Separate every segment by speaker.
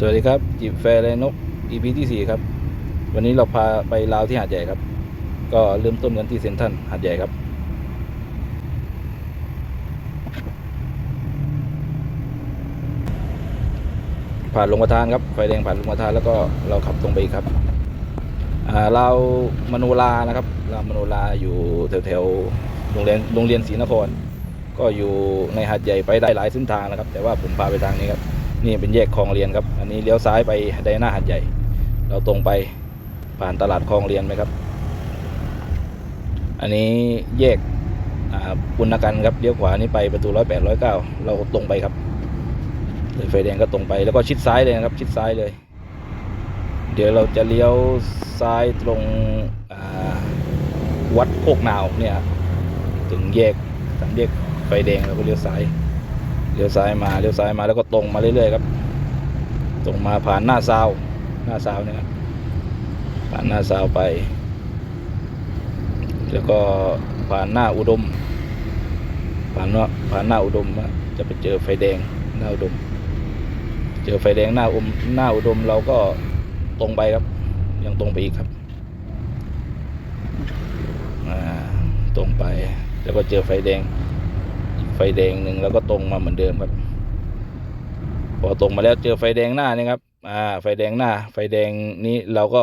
Speaker 1: สวัสดีครับจีบแฟร์แลนก EP ที่สี่ครับ วันนี้เราพาไปลาวที่หาดใหญ่ครับ ก็เริ่มต้นกันที่เซนทรัลหาดใหญ่ครับ ผ่านลงประทานครับ ไฟแดงผ่านลงประทานแล้วก็เราขับตรงไปครับเรามโนรานะครับเรามโนราอยู่แถวแถวๆโรงเรียนโรงเรียนศรีนคร ก็อยู่ในหาดใหญ่ไปได้หลายเส้นทางนะครับ แต่ว่าผมพาไปทางนี้ครับ นี่เป็นแยกคลองเรียนครับ อันนี้เลี้ยวซ้ายไปไดนาหัดใหญ่ เราตรงไปผ่านตลาดคลองเรียนไหมครับ อันนี้แยกปุณกันครับเลี้ยวขวานี่ไปประตูร้อยแปดร้อยเก้าเราตรงไปครับเลยไฟแดงก็ตรงไปแล้วก็ชิดซ้ายเลยนะครับ ชิดซ้ายเลย เดี๋ยวเราจะเลี้ยวซ้ายตรงวัดโคกนาวเนี่ยถึงแยกสามแยกไฟแดงเราก็เลี้ยวซ้าย เลี้ยวซ้ายมาเลี้ยวซ้ายมาแล้วก็ตรงมาเรื่อยๆครับ ตรงมาผ่านหน้าซาวหน้าซาวเนี่ยครับผ่านหน้าซาวไป แล้วก็ผ่านหน้าอุดม ผ่านหน้าผ่านหน้าอุดมจะไปเจอไฟแดงหน้าอุดม เจอไฟแดงหน้าอุมหน้าอุดมเราก็ตรงไปครับ ยังตรงไปอีกครับตรงไป แล้วก็เจอไฟแดง ไฟแดงหนึ่งแล้วก็ตรงมาเหมือนเดิมครับ พอตรงมาแล้วเจอไฟแดงหน้านี่ครับ อ่า ไฟแดงหน้า ไฟแดงนี้เราก็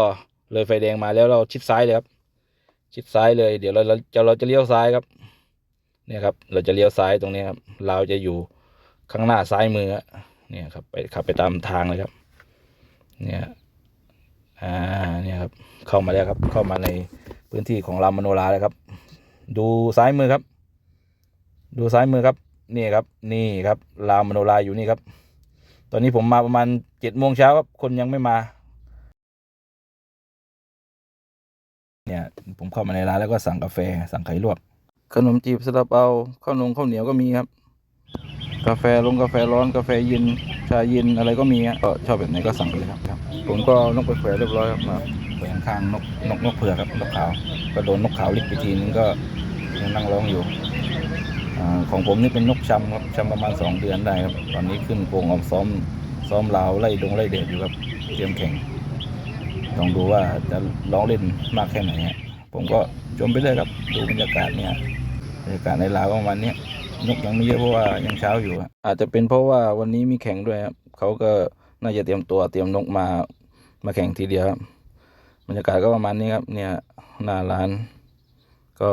Speaker 1: เลยไฟแดงมาแล้วเราชิดซ้ายเลยครับ ชิดซ้ายเลย เดี๋ยวเราเราจะเราจะเลี้ยวซ้ายครับ เนี่ยครับ เราจะเลี้ยวซ้ายตรงนี้ครับ เราจะอยู่ข้างหน้าซ้ายมือเนี่ยครับ ไปขับไปตามทางเลยครับ เนี่ย อ่า เนี่ยครับ เข้ามาแล้วครับ เข้ามาในพื้นที่ของรามโนราแล้วครับ ดูซ้ายมือครับ ดูซ้ายมือครับ นี่ครับ นี่ครับรามโนราอยู่นี่ครับ ตอนนี้ผมมาประมาณเจ็ดโมงเช้าครับ คนยังไม่มา เนี่ย ผมเข้ามาในร้านแล้วก็สั่งกาแฟ สั่งไข่ลวก ขนมจีบสลับเอาข้าวนงข้าวเหนียวก็มีครับ กาแฟลงกาแฟร้อนกาแฟเย็นชาเย็นอะไรก็มีครับก็ชอบแบบไหนก็สั่งไปเลยครับ ผมก็เอานกไปแขวนเรียบร้อยครับมาแขวนข้างนกนกนกเผือกครับนกขาว ก็โดนนกขาวลิกไปทีนึงก็ยังนั่งร้องอยู่ อาของผมนี่เป็นนกชำครับชำประมาณสองเดือนได้ครับ ตอนนี้ขึ้นโกงออมซ้อมซ้อมลาวไล่ดงไล่เดดอยู่ครับ เตรียมแข่งลองดูว่าจะร้องเล่นมากแค่ไหนฮะผมก็ชมไปเรื่อยครับ ดูบรรยากาศเนี่ยบรรยากาศในลาวประมาณนี้นกยังไม่เยอะเพราะว่ายังเช้าอยู่อะอาจจะเป็นเพราะว่าวันนี้มีแข่งด้วยครับเขาก็น่าจะเตรียมตัวเตรียมนกมามาแข่งทีเดียวครับบรรยากาศก็ประมาณนี้ครับ เนี่ยหน้าร้านก็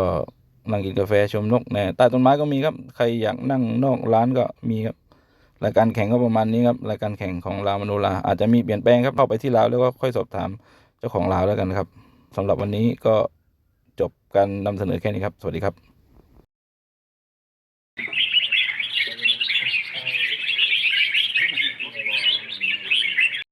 Speaker 1: นั่งกินกาแฟชมนกแน่ใต้ต้นไม้ก็มีครับ ใครอยากนั่งนอกร้านก็มีครับรายการแข่งก็ประมาณนี้ครับรายการแข่งของลาวมโนลาอาจจะมีเปลี่ยนแปลงครับเข้าไปที่ลาวแล้วก็ค่อยสอบถามเจ้าของลาวแล้วกันครับสำหรับวันนี้ก็จบการนำเสนอแค่นี้ครับ สวัสดีครับ